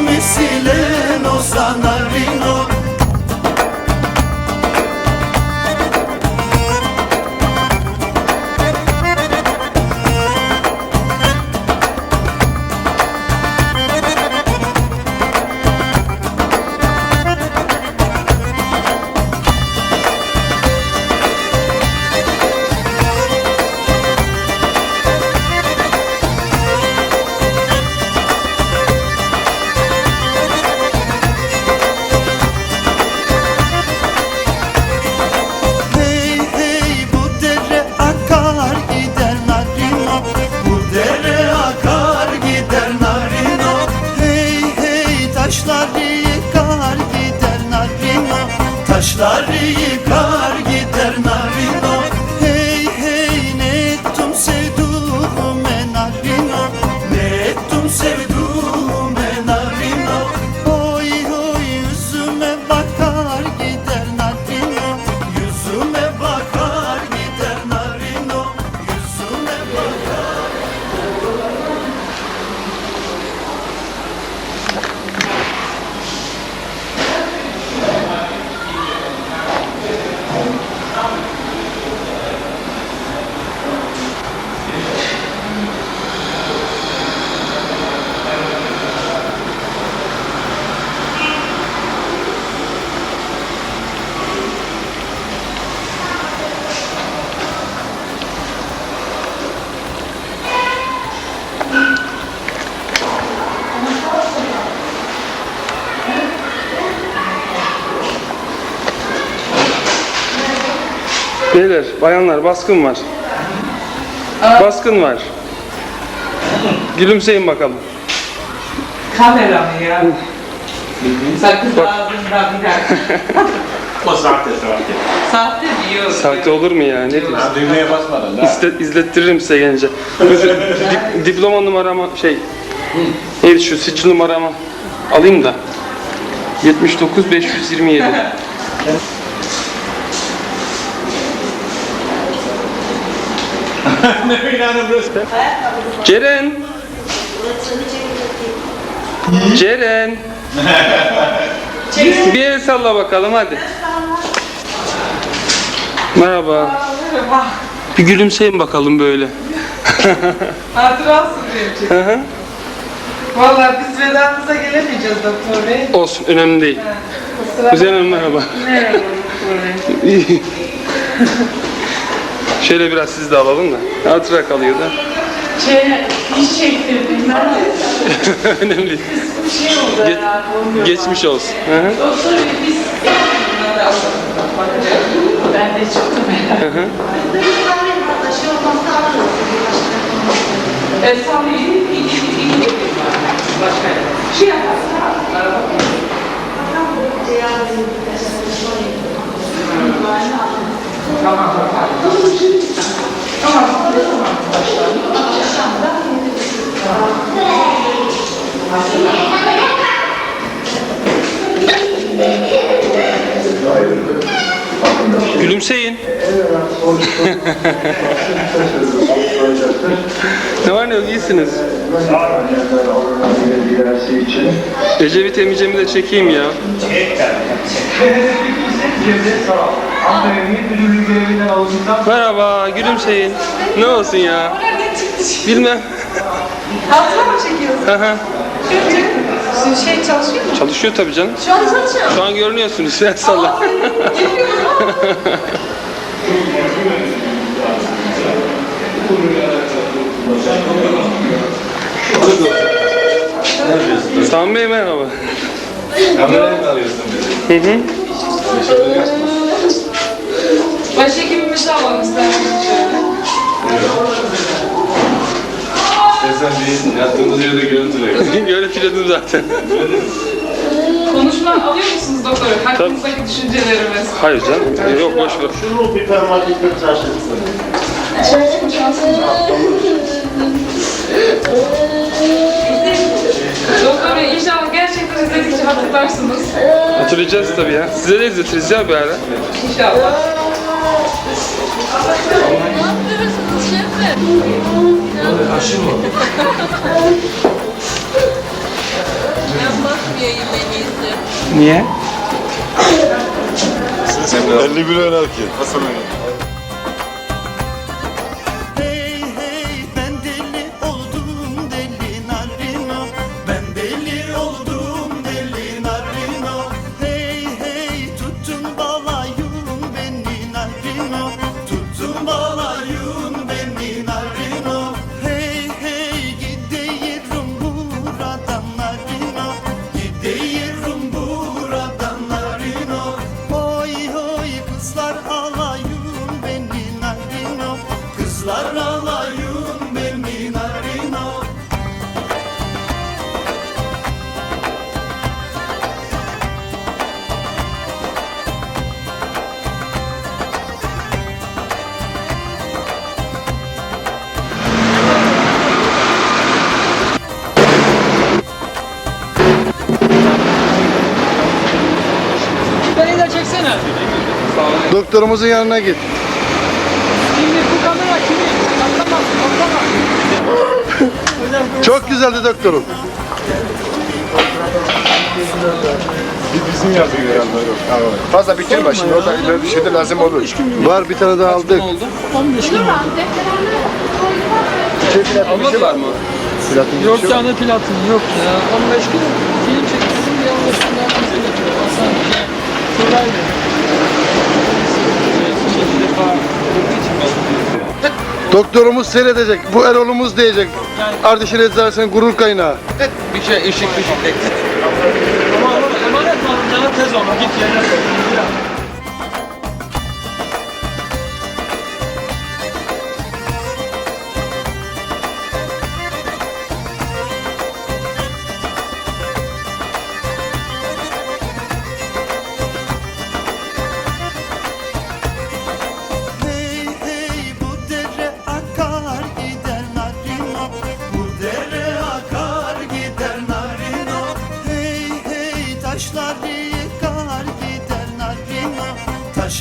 mi sileno sanarino Beyler, bayanlar baskın var. Baskın var. Gülümseyin bakalım. Kamera mı ya? Sakın ağzından bir dakika. O sahte sahte. Sahte diyor. Sahte olur mu ya? Ne diyorsun? Düğmeye basmadan da. İzle, izlettiririm size gelince. Özür, dip- diploma numaramı şey. Neydi şu sicil numaramı alayım da. 79 527. ne binanın burası? Ceren. Ceren. Bir el salla bakalım hadi. Merhaba. Bir gülümseyin bakalım böyle. Hatırasın benim. Hı hı. Valla biz vedanımıza gelemeyeceğiz doktor bey. Olsun önemli değil. Güzel Hanım merhaba. Merhaba doktor bey. Şöyle biraz siz de alalım da. Hatıra kalıyor da. Şey, iş çektirdim ben de. önemli. Bir şey oldu Ge- herhalde. olmuyor Geçmiş olsun. Hı hı. Doktor bey biz. Ben de çıktım herhalde. E, tabii iyi, iyi, iyi, iyi. Başka şey yaparsın. Araba. Gülümseyin. ne var ne yok iyisiniz. Ecevit emicemi de çekeyim ya. Merhaba, gülümseyin. Ne olsun ya? Bilmem. Hatıra mı çekiyorsun? Hı hı. Sizin şey çalışıyor mu? Çalışıyor tabii canım. Şu an çalışıyor. Şu an görünüyorsunuz. Sen salla. Sami Bey merhaba. Kamerayı mı alıyorsun? Hı hı. Başhekimimizi alalım isterseniz şöyle. Sen bir yattığımız yerde görüntüle. Görüntüledim zaten. Konuşma alıyor musunuz doktor? Hakkınızdaki düşüncelerimiz. Hayır canım. Yok boş ver. Şunu bir parmaklıkla tıraşlasın. Doktor bey inşallah gerçekten izledikçe hatırlarsınız. Hatırlayacağız tabii ya. Size de izletiriz ya bir ara. İnşallah. En iyisi. Niye? 51 oynarken. Hasan Hey Doktorumuzun yanına git. Şimdi bu kamera kimin? Atlama, atlama. Çok güzeldi doktorum. Bizim yapıyor yanları. Fazla bitirme şimdi orada ileri bir şey de lazım olur. Var bir tane daha aldık. Ne oldu? 15 gün. Almadılar mı? Yok tane platin yok ya. 15 gün film çektim diye 15 gün daha bizi Doktorumuz seyredecek. Bu Erol'umuz diyecek. Ardışın eczanesen gurur kaynağı. Bir şey ışık ışık eksik. Ama emanet aldın? Cana tez olma. Git yerine koy.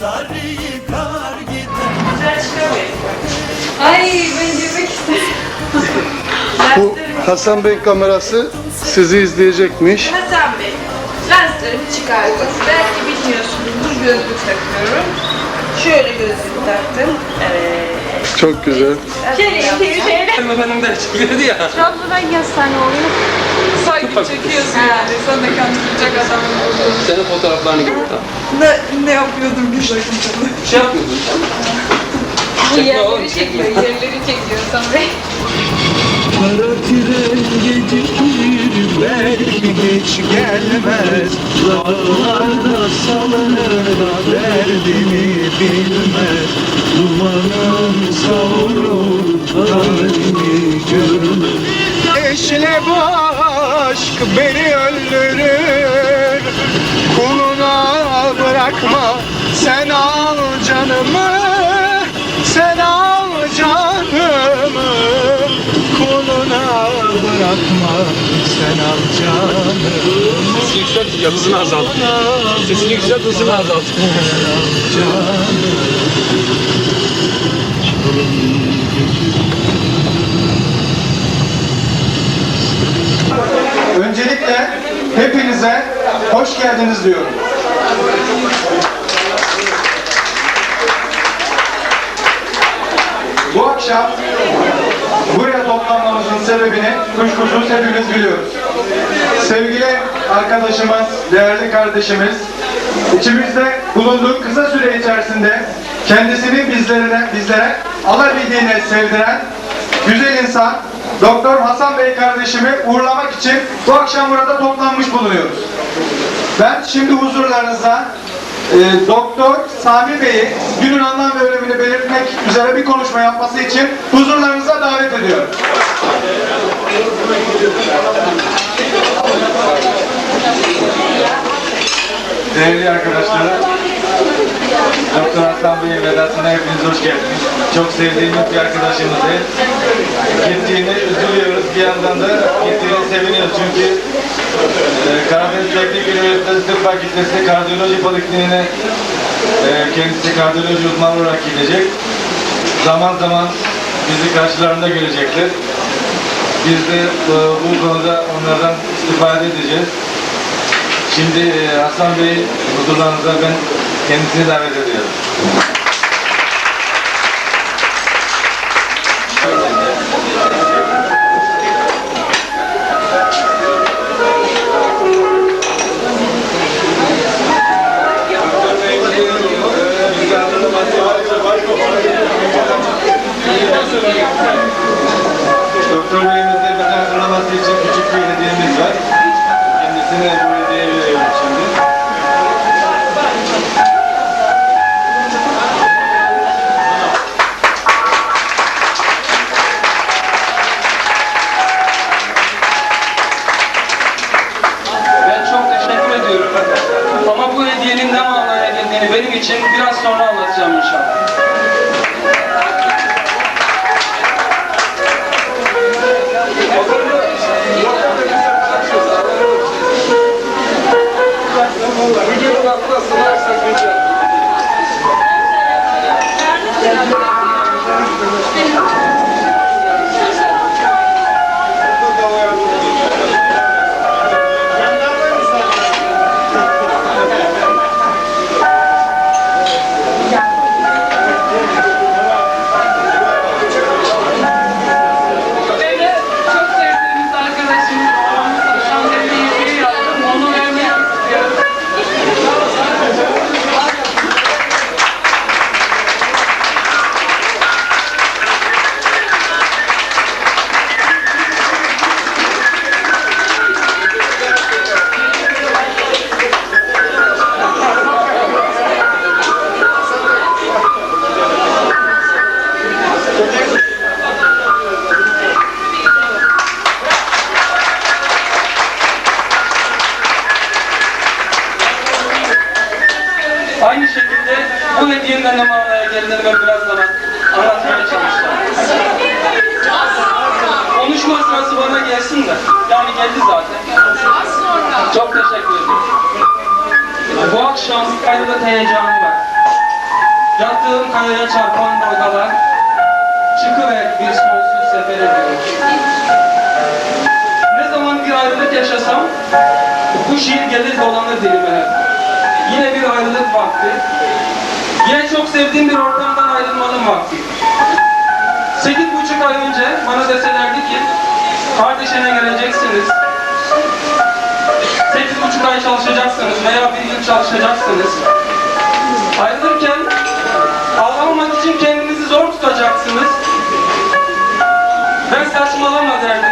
Taşları yıkar gider Ay ben girmek istedim. Bu Hasan Bey kamerası sizi izleyecekmiş. Hasan Bey, lenslerimi çıkardım. Belki bilmiyorsunuzdur gözlük takıyorum. Şöyle gözlük taktım. Evet. Çok güzel. Şöyle şöyle. Efendim de çekildi ya. Trabzon'a yazsana oluyor. Sanki çekiyorsun yani. Sen de kendini tutacak adamın olduğunu. Senin fotoğraflarını gördüm. Ne, ne yapıyordum güzel güzel. Bir şey yapmıyordun sen. Bu yerleri çekiyor, yerleri çekiyor Bey. Kara tren gecikir belki geç gelmez Dağlarda salınır da derdimi bilmez Dumanın savurur halimi görmez Eşle bu aşk beni öldürür Kuluna bırakma sen al canımı Sen al canımı Kuluna bırakma sen al canımı Sesini yükselt, ya hızını azalt. Sesini yükselt, hızını azalt. Öncelikle hepinize hoş geldiniz diyorum. Bu akşam buraya toplanmamızın sebebini kuşkusuz hepimiz biliyoruz. Sevgili arkadaşımız, değerli kardeşimiz, içimizde bulunduğu kısa süre içerisinde kendisini bizlere, bizlere alabildiğine sevdiren güzel insan Doktor Hasan Bey kardeşimi uğurlamak için bu akşam burada toplanmış bulunuyoruz. Ben şimdi huzurlarınızda e, Doktor Sami Bey'i günün anlam ve önemini belirtmek üzere bir konuşma yapması için huzurlarınıza davet ediyorum. Değerli arkadaşlar, Doktor Hasan Bey'in vedasına hepiniz hoş geldiniz. Çok sevdiğimiz bir arkadaşımızı gittiğini üzülüyoruz bir yandan da gittiğini seviniyoruz çünkü e, Karadeniz Teknik Üniversitesi Tıp Fakültesi Kardiyoloji Polikliniğine e, kendisi kardiyoloji uzmanı olarak gidecek. Zaman zaman bizi karşılarında görecekler. Biz de e, bu konuda onlardan istifade edeceğiz. Şimdi e, Hasan Bey huzurlarınıza ben kendisini davet ediyorum. Doktor Akşam kayada heyecanı var. Yattığım kayaya çarpan dalgalar çıkıver bir sonsuz sefere diyor. Ne zaman bir ayrılık yaşasam bu şiir gelir dolanır dilime hep. Yine bir ayrılık vakti. Yine çok sevdiğim bir ortamdan ayrılmanın vakti. Sekiz buçuk ay önce bana deselerdi ki kardeşine geleceksiniz. Sekiz buçuk ay çalışacaksınız veya bir yıl çalışacaksınız. Ayrılırken ağlamamak için kendinizi zor tutacaksınız. Ben saçmalama derdim.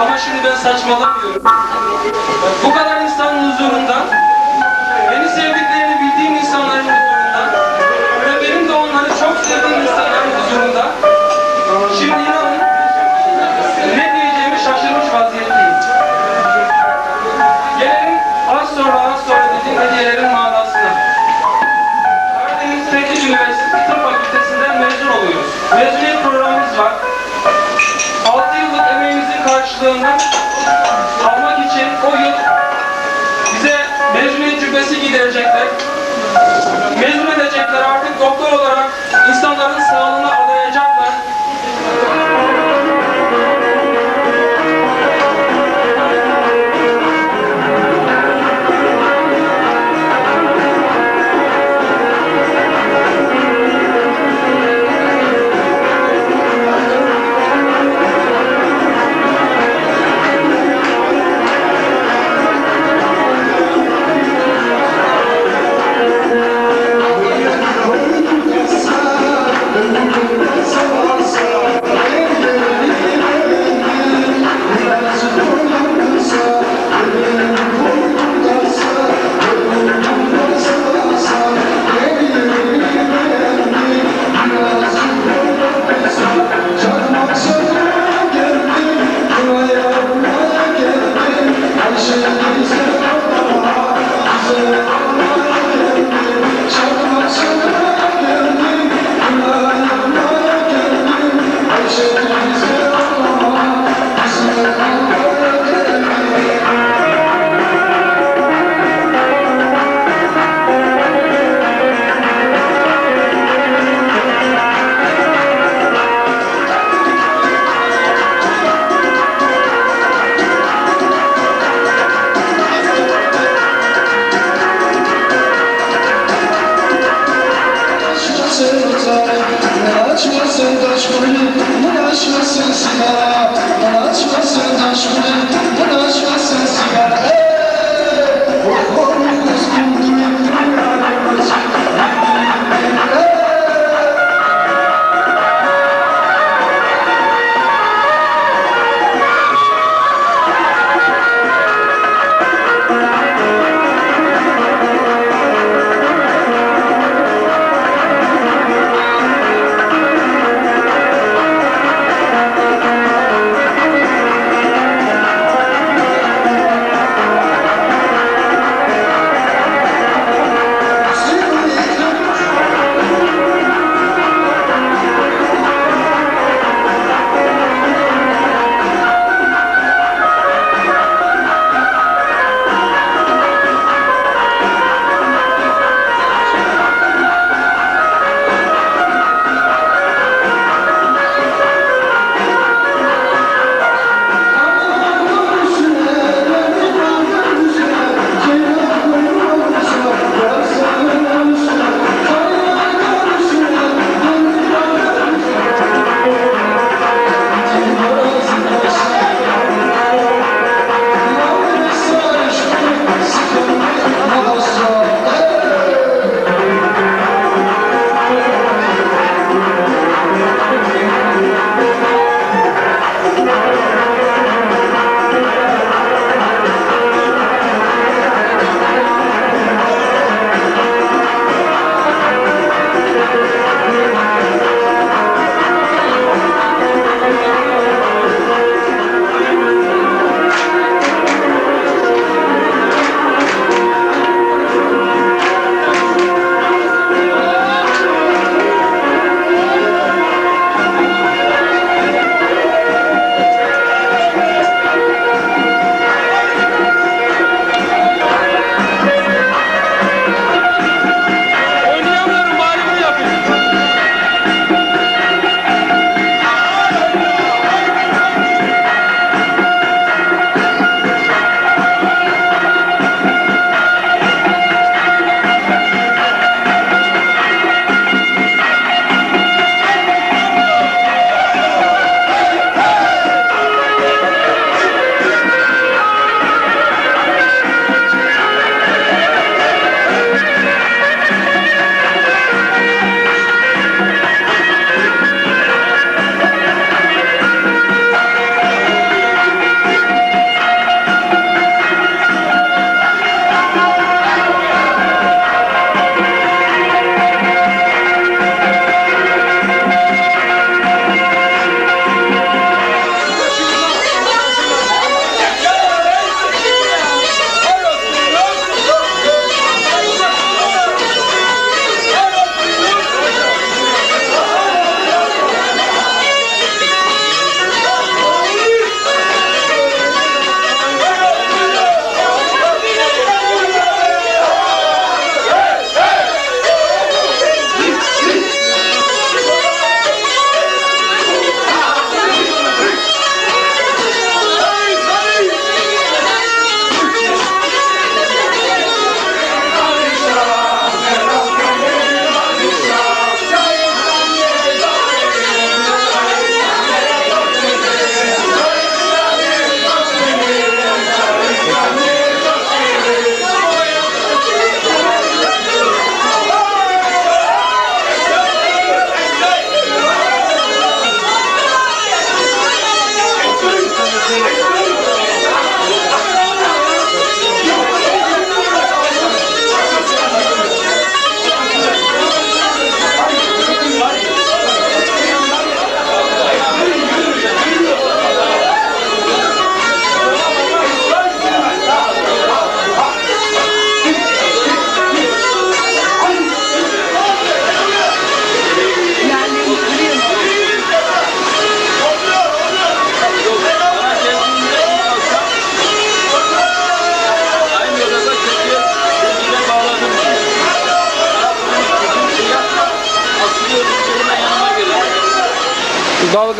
Ama şimdi ben saçmalamıyorum. Bu kadar insanın huzurunda, karşılığını almak için o yıl bize mezuniyet cübbesi giydirecekler. Mezun edecekler artık doktor olarak insanların sağlığına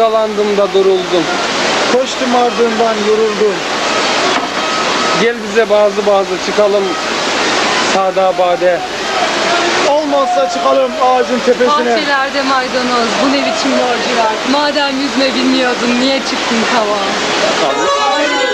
Dalgalandım da duruldum. Koştum ardından yoruldum Gel bize bazı bazı çıkalım Sada Bade. Olmazsa çıkalım ağacın tepesine. Bahçelerde maydanoz, bu ne biçim borcular. Madem yüzme bilmiyordun, niye çıktın kava? Bir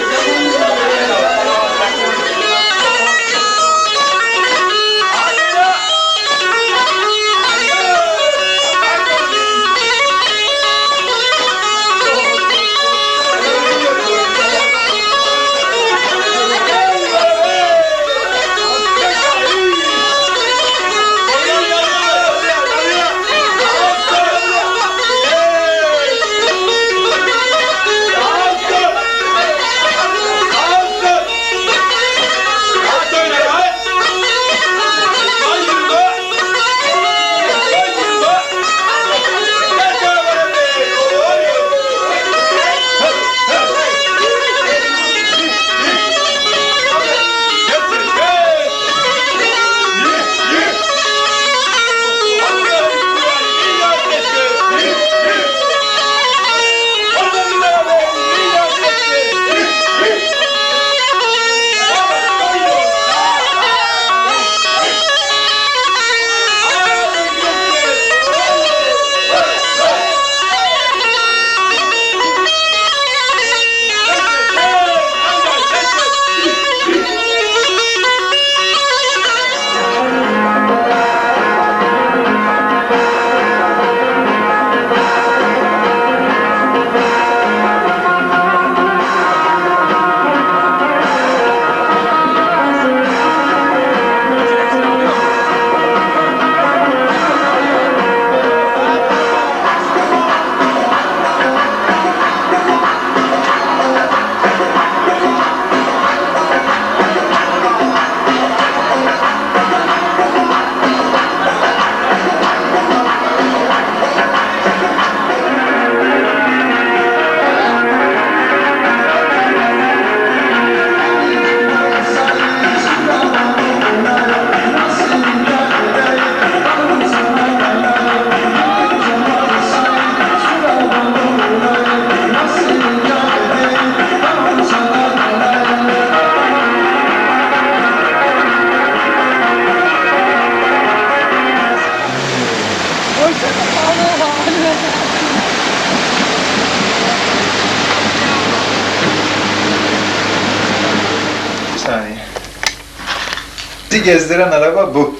gezdiren araba bu.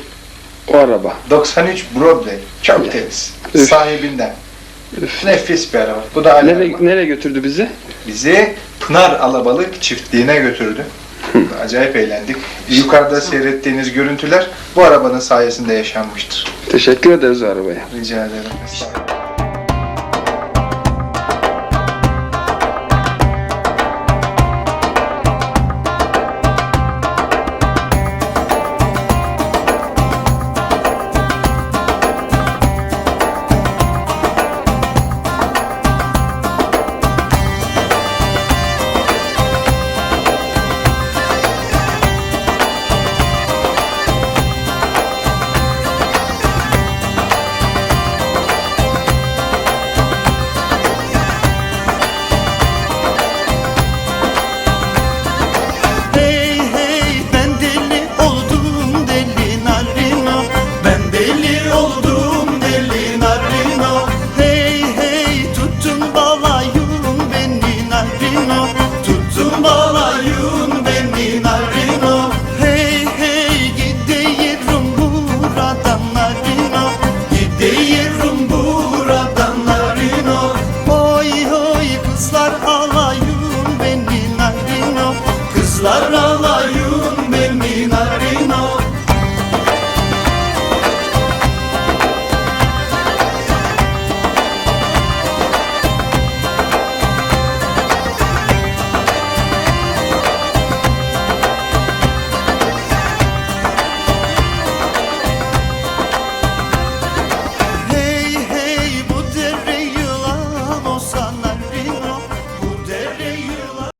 O araba. 93 Broadway. Çok temiz. Üf. Sahibinden. Nefis bir araba. Bu da aynı araba. nereye götürdü bizi? Bizi Pınar Alabalık çiftliğine götürdü. Acayip eğlendik. Yukarıda seyrettiğiniz görüntüler bu arabanın sayesinde yaşanmıştır. Teşekkür ederiz arabaya. Rica ederim.